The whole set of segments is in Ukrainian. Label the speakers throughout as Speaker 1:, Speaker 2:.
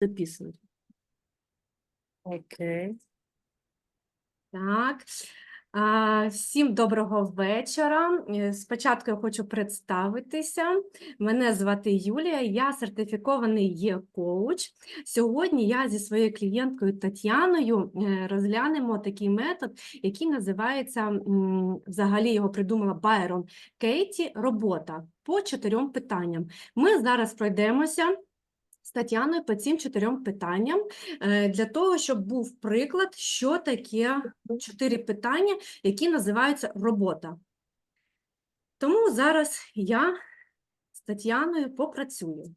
Speaker 1: записують.
Speaker 2: Окей.
Speaker 1: Так. Всім доброго вечора. Е, Спочатку я хочу представитися. Мене звати Юлія, я сертифікований є коуч. Сьогодні я зі своєю клієнткою Тетяною е, розглянемо такий метод, який називається, взагалі його придумала Байрон Кейті, робота по чотирьом питанням. Ми зараз пройдемося Тетяною по цим чотирьом питанням е, для того, щоб був приклад, що таке чотири питання, які називаються робота. Тому зараз я з Тетяною попрацюю.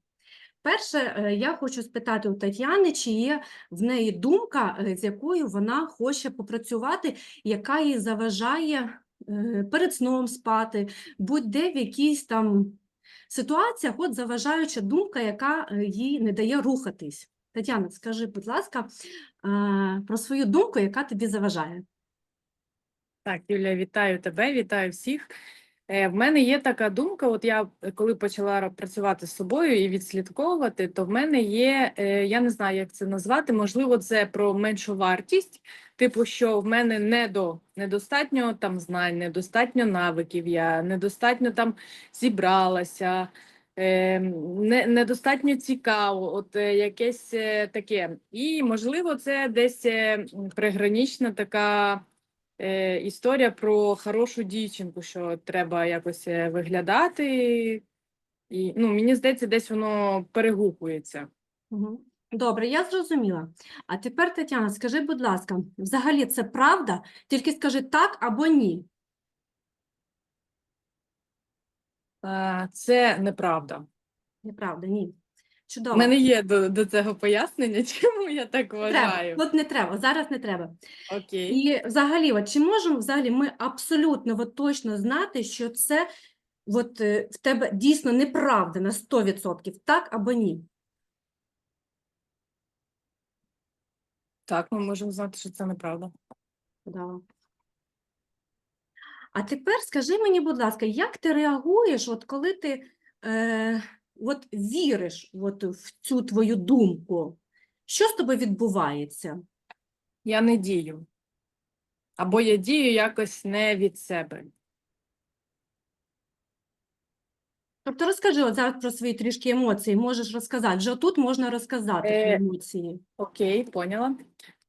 Speaker 1: Перше, е, я хочу спитати у Тетяни, чи є в неї думка, е, з якою вона хоче попрацювати, яка їй заважає перед сном спати, будь-де в якійсь там ситуаціях, от заважаюча думка, яка е, їй не дає рухатись. Тетяна, скажи, будь ласка, е, про свою думку, яка тобі заважає.
Speaker 2: Так, Юля, вітаю тебе, вітаю всіх. Е, В мене є така думка, от я е, коли почала працювати з собою і відслідковувати, то в мене є, е, я не знаю, як це назвати, можливо, це про меншу вартість, типу, що в мене недо, недостатньо там знань, недостатньо навиків, я недостатньо там зібралася, не, недостатньо цікаво, от якесь таке. І, можливо, це десь м, пригранична така е, історія про хорошу дівчинку, що треба якось е, виглядати. І, ну, мені здається, десь воно перегукується.
Speaker 1: Добре, я зрозуміла. А тепер, Тетяна, скажи, будь ласка, взагалі це правда? Тільки скажи так або ні.
Speaker 2: Е, це неправда.
Speaker 1: Неправда, ні.
Speaker 2: У мене є до, до цього пояснення, чому я так
Speaker 1: Треба.
Speaker 2: вважаю.
Speaker 1: От не треба, зараз не треба.
Speaker 2: Окей.
Speaker 1: І взагалі, от, чи можемо взагалі ми абсолютно от, точно знати, що це от, е, в тебе дійсно неправда на 100%, так або ні?
Speaker 2: Так, ми можемо знати, що це неправда.
Speaker 1: Да. А тепер скажи мені, будь ласка, як ти реагуєш, от коли ти е, от віриш от в цю твою думку? Що з тобою відбувається?
Speaker 2: Я не дію. Або я дію якось не від себе.
Speaker 1: Тобто розкажи от зараз про свої трішки емоції, можеш розказати. Вже тут можна розказати про
Speaker 2: Е,
Speaker 1: емоції.
Speaker 2: Окей, поняла.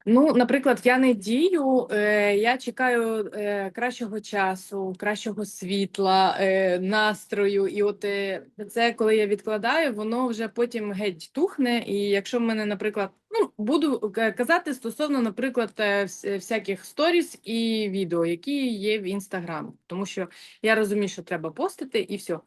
Speaker 2: Ну, наприклад, я не дію, е, я чекаю е, кращого часу, кращого світла, е, настрою. І от е, це, коли я відкладаю, воно вже потім геть тухне. І якщо в мене, наприклад, ну, буду казати стосовно, наприклад, е, всяких сторіс і відео, які є в Інстаграм, тому що я розумію, що треба постити, і все.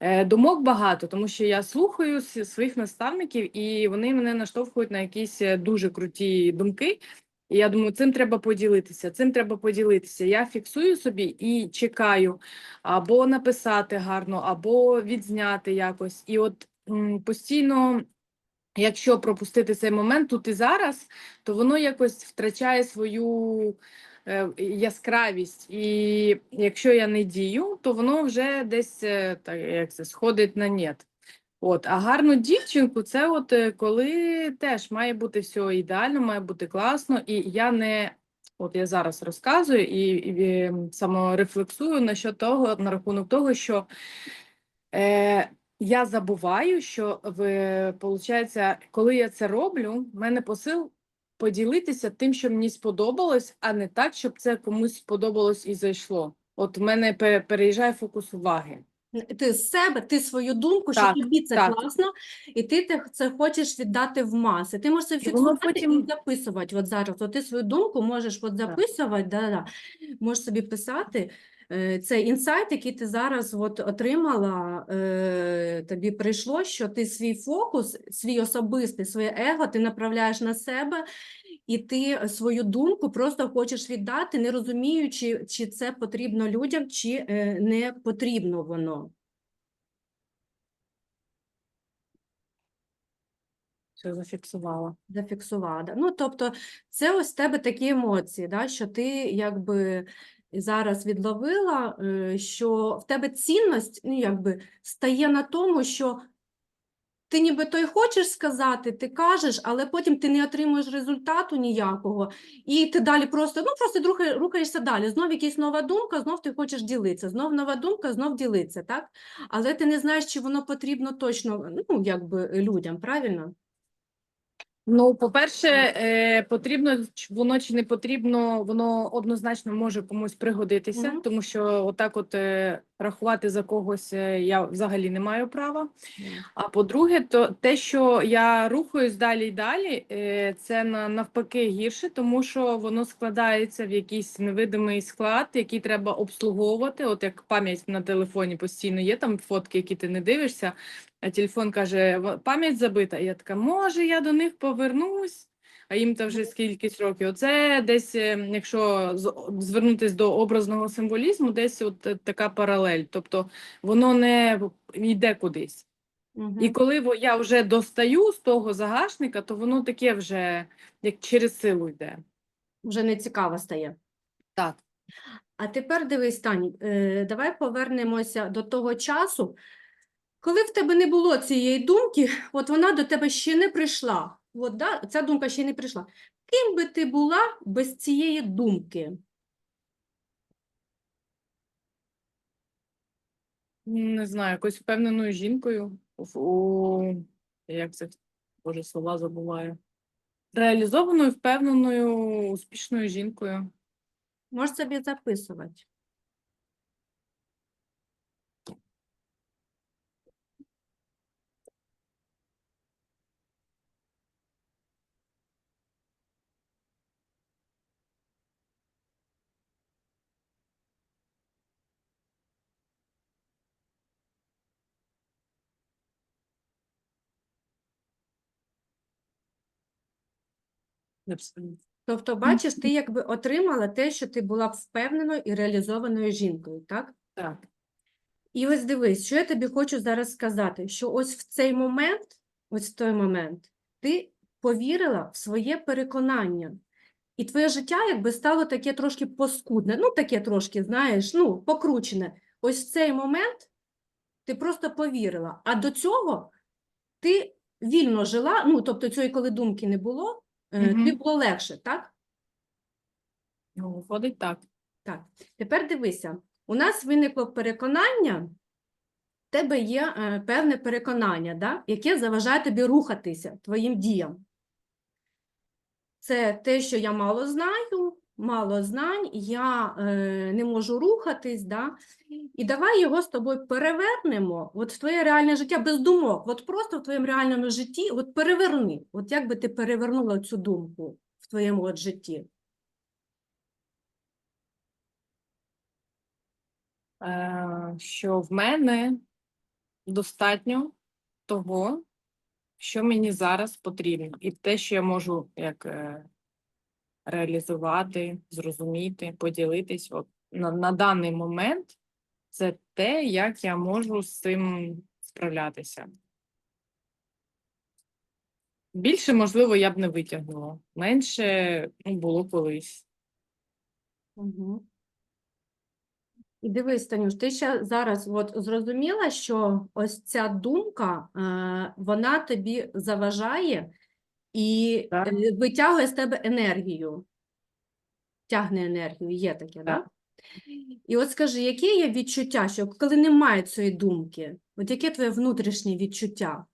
Speaker 2: Е, Думок багато, тому що я слухаю своїх наставників, і вони мене наштовхують на якісь е, дуже круті думки. І я думаю, цим треба поділитися, цим треба поділитися. Я фіксую собі і чекаю або написати гарно, або відзняти якось. І от постійно, якщо пропустити цей момент тут і зараз, то воно якось втрачає свою е, яскравість. І якщо я не дію, то воно вже десь е, так, як це, сходить на нет. От, а гарну дівчинку це от е, коли теж має бути все ідеально, має бути класно, і я не. От я зараз розказую і, і е, саморефлексую на що того, на рахунок того, що е, я забуваю, що в, получається, коли я це роблю, в мене посил поділитися тим, що мені сподобалось, а не так, щоб це комусь сподобалось і зайшло. От в мене переїжджає фокус уваги.
Speaker 1: Ти з себе, ти свою думку, що тобі це
Speaker 2: так.
Speaker 1: класно, і ти це хочеш віддати в маси. Ти можеш це фіксувати і
Speaker 2: потім-
Speaker 1: записувати. От зараз, от ти свою думку можеш от записувати, да, да. можеш собі писати. Е, Цей інсайт, який ти зараз от отримала, е, тобі прийшло, що ти свій фокус, свій особистий, своє его ти направляєш на себе, і ти свою думку просто хочеш віддати, не розуміючи, чи це потрібно людям, чи е, не потрібно воно.
Speaker 2: Все зафіксувала.
Speaker 1: Зафіксувала. Ну, тобто, це ось в тебе такі емоції, да, що ти якби зараз відловила, е, що в тебе цінність ну, якби, стає на тому, що ти ніби то й хочеш сказати, ти кажеш, але потім ти не отримуєш результату ніякого, і ти далі просто, ну, просто рухаєшся далі. Знов якась нова думка, знов ти хочеш ділитися, знов нова думка, знов ділитися, так? Але ти не знаєш, чи воно потрібно точно, ну, якби людям, правильно?
Speaker 2: Ну, по-перше, е, потрібно воно чи не потрібно, воно однозначно може комусь пригодитися, тому що отак от е, рахувати за когось е, я взагалі не маю права. А по-друге, то те, що я рухаюсь далі і далі, е, це на- навпаки гірше, тому що воно складається в якийсь невидимий склад, який треба обслуговувати. От як пам'ять на телефоні постійно є там фотки, які ти не дивишся, а телефон каже, пам'ять забита. І я така, може, я до них повернусь. А їм то вже скількись років. Оце десь, е, якщо з- звернутись до образного символізму, десь от е, така паралель. Тобто воно не йде кудись. І коли я вже достаю з того загашника, то воно таке вже як через силу йде.
Speaker 1: Вже не цікаво стає.
Speaker 2: Так.
Speaker 1: А тепер дивись, Тані, е, давай повернемося до того часу, коли в тебе не було цієї думки, от вона до тебе ще не прийшла. От, да, ця думка ще не прийшла. Ким би ти була без цієї думки?
Speaker 2: Не знаю, якось впевненою жінкою. У... Як це? Боже, слова забуваю. Реалізованою, впевненою, успішною жінкою.
Speaker 1: Можеш собі записувати. Тобто, бачиш, ти якби отримала те, що ти була б впевненою і реалізованою жінкою, так?
Speaker 2: Так.
Speaker 1: І ось дивись, що я тобі хочу зараз сказати, що ось в цей момент, ось в той момент, ти повірила в своє переконання. І твоє життя якби стало таке трошки поскудне, ну таке трошки, знаєш, ну, покручене. Ось в цей момент ти просто повірила. А до цього ти вільно жила, ну, тобто цієї, коли думки не було, е, тобі було легше, так?
Speaker 2: Ну, виходить так.
Speaker 1: Так, тепер дивися, у нас виникло переконання, в тебе є е, певне переконання, да, яке заважає тобі рухатися твоїм діям. Це те, що я мало знаю, мало знань, я е, не можу рухатись, да? і давай його з тобою перевернемо от в твоє реальне життя без думок, от просто в твоєму реальному житті, от переверни, от як би ти перевернула цю думку в твоєму от житті.
Speaker 2: Е, що в мене достатньо того, що мені зараз потрібно, і те, що я можу як е, реалізувати, зрозуміти, поділитись. От на, на даний момент це те, як я можу з цим справлятися. Більше, можливо, я б не витягнула. Менше ну, було колись.
Speaker 1: Угу. І дивись, Танюш, ти ще зараз от зрозуміла, що ось ця думка, е, вона тобі заважає і
Speaker 2: Так.
Speaker 1: е, витягує з тебе енергію. Тягне енергію, є таке, да?
Speaker 2: Так.
Speaker 1: І от скажи, яке є відчуття, що коли немає цієї думки, от яке твоє внутрішнє відчуття?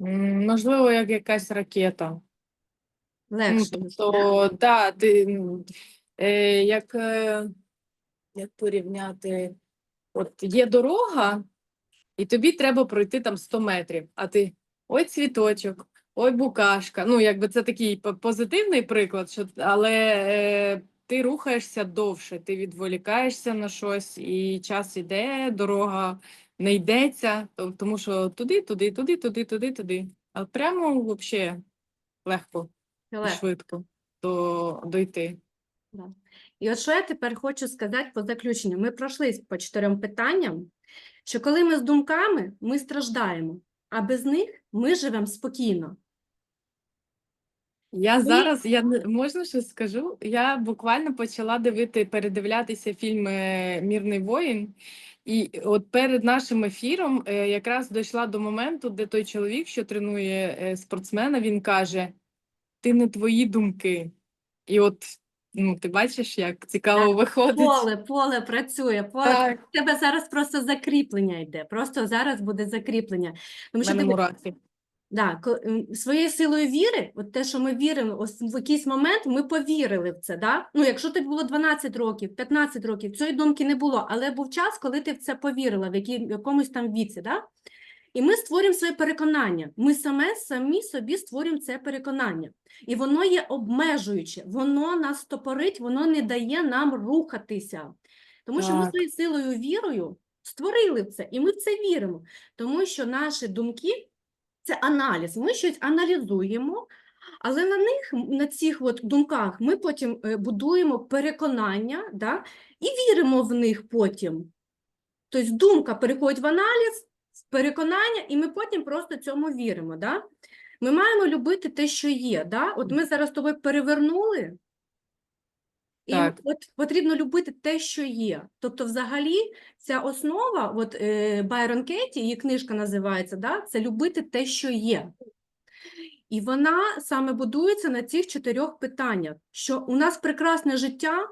Speaker 2: М, Можливо, як якась ракета. Ну,
Speaker 1: Легше,
Speaker 2: тобто, да, ти, м, е, як, е, як порівняти, от є дорога, і тобі треба пройти там 100 метрів, а ти ой цвіточок, ой букашка. Ну, якби це такий позитивний приклад, що, але е, ти рухаєшся довше, ти відволікаєшся на щось, і час іде, дорога не йдеться, то- тому що туди, туди, туди, туди, туди, туди. А прямо взагалі легко і швидко до, дойти.
Speaker 1: Да. І от що я тепер хочу сказати по заключенню. Ми пройшли по чотирьом питанням, що коли ми з думками, ми страждаємо, а без них ми живемо спокійно.
Speaker 2: Я зараз, я не- можна щось скажу? Я буквально почала дивити, передивлятися фільм е, Мірний воїн, І от перед нашим ефіром е, якраз дійшла до моменту, де той чоловік, що тренує е, спортсмена, він каже: Ти не твої думки. І от ну, ти бачиш, як цікаво виходить.
Speaker 1: Поле, поле працює, поле.
Speaker 2: Так,
Speaker 1: У тебе зараз просто закріплення йде. Просто зараз буде закріплення. Тому що
Speaker 2: мене
Speaker 1: ти
Speaker 2: мурахи.
Speaker 1: Да, ко- м, своєю силою віри, от те, що ми віримо, ось в якийсь момент ми повірили в це. Да? Ну, якщо тобі було 12 років, 15 років, цієї думки не було, але був час, коли ти в це повірила, в, якій, в якомусь там віці. Да? І ми створюємо своє переконання. Ми саме самі собі створюємо це переконання. І воно є обмежуюче, воно нас стопорить, воно не дає нам рухатися. Тому що ми своєю силою вірою створили це, і ми в це віримо. Тому що наші думки це аналіз. Ми щось аналізуємо, але на них, на цих от думках, ми потім е, будуємо переконання да, і віримо в них потім. Тобто думка переходить в аналіз, переконання, і ми потім просто цьому віримо. Да? Ми маємо любити те, що є. Да? От ми зараз тобою перевернули. І
Speaker 2: Так.
Speaker 1: от потрібно любити те, що є. Тобто, взагалі, ця основа, от е, Байрон Кетті, її книжка називається, да? це любити те, що є. І вона саме будується на цих чотирьох питаннях, що у нас прекрасне життя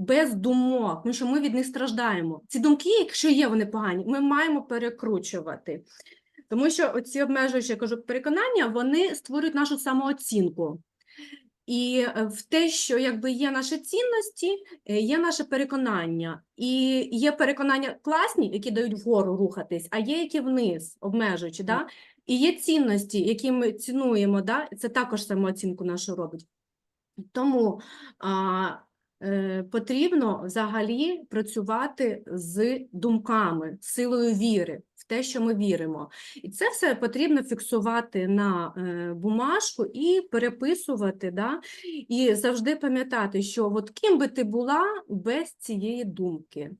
Speaker 1: без думок, тому що ми від них страждаємо. Ці думки, якщо є вони погані, ми маємо перекручувати. Тому що оці обмежуючі я кажу, переконання, вони створюють нашу самооцінку. І е, в те, що якби є наші цінності, е, є наше переконання. І є переконання класні, які дають вгору рухатись, а є які вниз, обмежуючі. Да? І є цінності, які ми цінуємо, да? це також самооцінку нашу робить. Тому а, потрібно взагалі працювати з думками, силою віри, в те, що ми віримо. І це все потрібно фіксувати на е, бумажку і переписувати, да? і завжди пам'ятати, що от ким би ти була без цієї думки.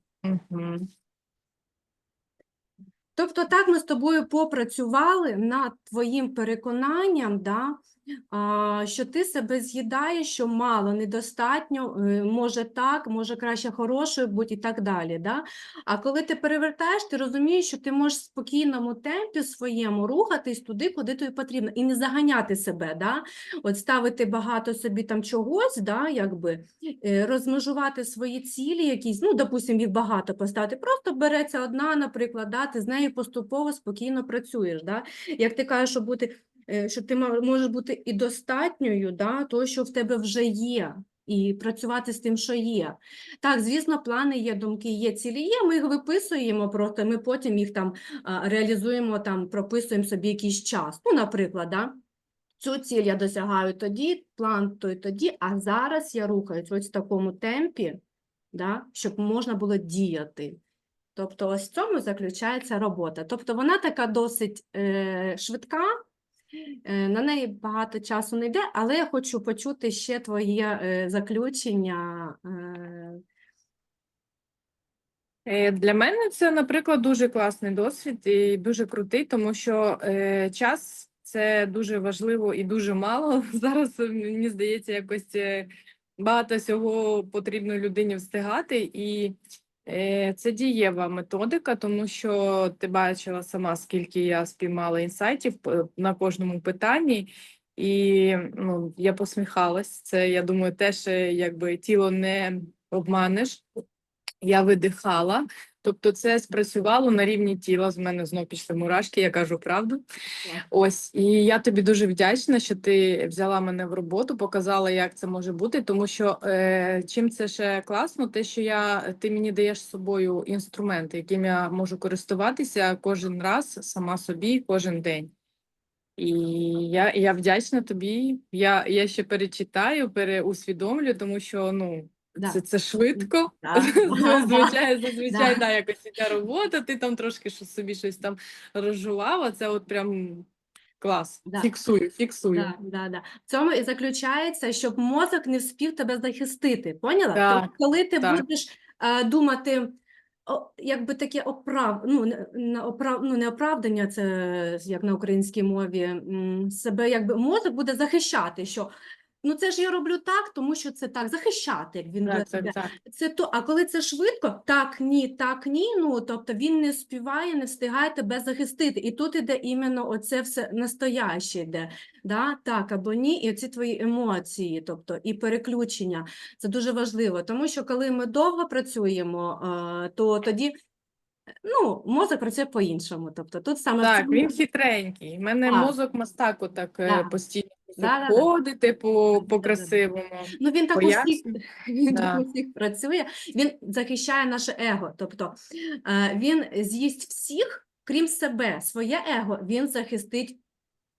Speaker 1: Тобто так ми з тобою попрацювали над твоїм переконанням, да, що ти себе з'їдаєш, що мало, недостатньо, е, може так, може краще хорошою бути і так далі. Да? А коли ти перевертаєш, ти розумієш, що ти можеш в спокійному темпі своєму рухатись туди, куди тобі потрібно, і не заганяти себе, да? От ставити багато собі там чогось, да, якби, е, розмежувати свої цілі якісь, ну, допустимо, їх багато поставити, просто береться одна, наприклад, да, ти з нею поступово спокійно працюєш. Да? Як ти кажеш, що, бути, що ти можеш бути і достатньою, да, того, що в тебе вже є, і працювати з тим, що є. Так, звісно, плани є, думки є, цілі є, ми їх виписуємо, просто ми потім їх там реалізуємо, там, прописуємо собі якийсь час. Ну, наприклад, да? Цю ціль я досягаю тоді, план той тоді, а зараз я рухаюсь ось в такому темпі, да, щоб можна було діяти. Тобто ось в цьому заключається робота. Тобто вона така досить е, швидка, е, на неї багато часу не йде, але я хочу почути ще твоє е, заключення. Е,
Speaker 2: Е, Для мене це, наприклад, дуже класний досвід і дуже крутий, тому що е, час це дуже важливо і дуже мало. Зараз е, мені здається, якось е, багато всього потрібно людині встигати, і е, це дієва методика, тому що ти бачила сама, скільки я спіймала інсайтів е, на кожному питанні. І ну, я посміхалась. Це, я думаю, теж е, якби тіло не обманеш. Я видихала, тобто це спрацювало на рівні тіла. З мене знов пішли мурашки, я кажу правду. Ось, і я тобі дуже вдячна, що ти взяла мене в роботу, показала, як це може бути. Тому що е, чим це ще класно, те, що я ти мені даєш з собою інструменти, яким я можу користуватися кожен раз сама собі, кожен день. І я, я вдячна тобі. Я, я ще перечитаю, переусвідомлю, тому що ну.
Speaker 1: Да.
Speaker 2: Це, це швидко.
Speaker 1: Да.
Speaker 2: Зазвичай, зазвичай,
Speaker 1: Да.
Speaker 2: да, якось іде робота, ти там трошки що собі щось там розжував, а це от прям клас.
Speaker 1: Да.
Speaker 2: Фіксую, фіксую.
Speaker 1: Да, да, да. В цьому і заключається, щоб мозок не вспів тебе захистити. Поняла?
Speaker 2: Так,
Speaker 1: Тобто, коли ти
Speaker 2: так.
Speaker 1: будеш е, думати, о, якби таке оправ... ну, не, оправ... ну, не оправдання, це як на українській мові, себе якби мозок буде захищати, що ну це ж я роблю так, тому що це так, захищати, як він
Speaker 2: Так, так, так.
Speaker 1: Це то, а коли це швидко, так, ні, так, ні. Ну тобто він не співає, не встигає тебе захистити. І тут іде іменно оце все настояще йде. Да? Так або ні, і оці твої емоції, тобто і переключення. Це дуже важливо, тому що коли ми довго працюємо, то тоді ну, мозок працює по-іншому. Тобто тут саме
Speaker 2: Так,
Speaker 1: цьому-
Speaker 2: він хитренький. У мене
Speaker 1: Так.
Speaker 2: мозок мастаку так е,
Speaker 1: Так. Да-да-да.
Speaker 2: заходити по, по красивому.
Speaker 1: Ну, він так у всіх,
Speaker 2: Пояснюю.
Speaker 1: він
Speaker 2: Да.
Speaker 1: так у працює, він захищає наше его. Тобто е, він з'їсть всіх, крім себе. Своє его він захистить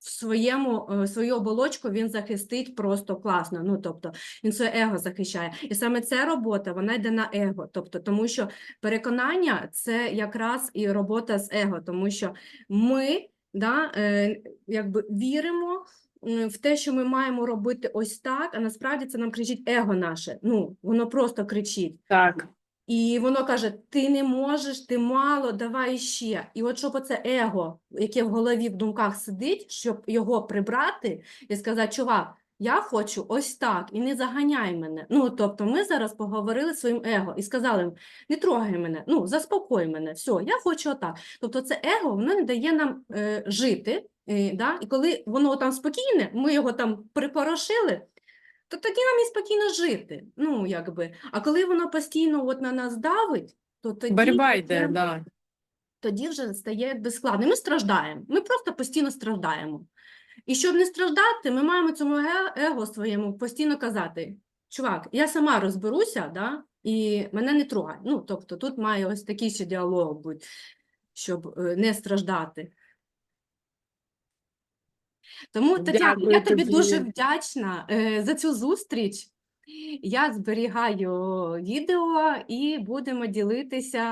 Speaker 1: в своєму, е, свою оболочку він захистить просто класно. Ну, тобто він своє его захищає. І саме ця робота, вона йде на его. Тобто, тому що переконання це якраз і робота з его, тому що ми да, е, якби віримо в те, що ми маємо робити ось так, а насправді це нам кричить его наше. Ну, воно просто кричить.
Speaker 2: Так,
Speaker 1: І воно каже: ти не можеш, ти мало, давай ще. І от щоб оце его, яке в голові в думках сидить, щоб його прибрати і сказати, чувак, я хочу ось так, і не заганяй мене. Ну, тобто, ми зараз поговорили своїм его і сказали, не трогай мене, ну, заспокой мене, все, я хочу отак. Тобто, це его, воно не дає нам е, жити. Е, да? І коли воно там спокійне, ми його там припорошили, то тоді нам і спокійно жити. Ну, якби. А коли воно постійно от на нас давить, то тоді,
Speaker 2: боротьба
Speaker 1: це-
Speaker 2: йде, да.
Speaker 1: тоді вже стає якби складно. Ми страждаємо. Ми просто постійно страждаємо. І щоб не страждати, ми маємо цьому его своєму постійно казати: чувак, я сама розберуся, да? і мене не трогай. Ну, тобто тут має ось такий ще діалог бути, щоб е, не страждати. Тому, Тетяна, я тобі дуже вдячна е, за цю зустріч. Я зберігаю відео і будемо ділитися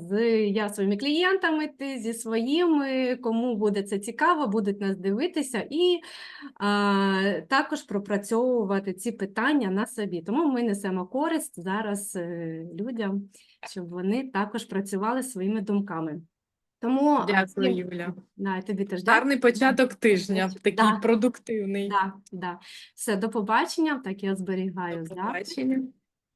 Speaker 1: з я своїми клієнтами, ти зі своїми, кому буде це цікаво, будуть нас дивитися і а, також пропрацьовувати ці питання на собі. Тому ми несемо користь зараз е, людям, щоб вони також працювали своїми думками. Тому
Speaker 2: Дякую,
Speaker 1: всім-
Speaker 2: Юля.
Speaker 1: Да, тобі теж дякую.
Speaker 2: Гарний початок тижня, такий
Speaker 1: Да.
Speaker 2: продуктивний.
Speaker 1: Да, да. Все, до побачення. Так я зберігаю.
Speaker 2: До побачення.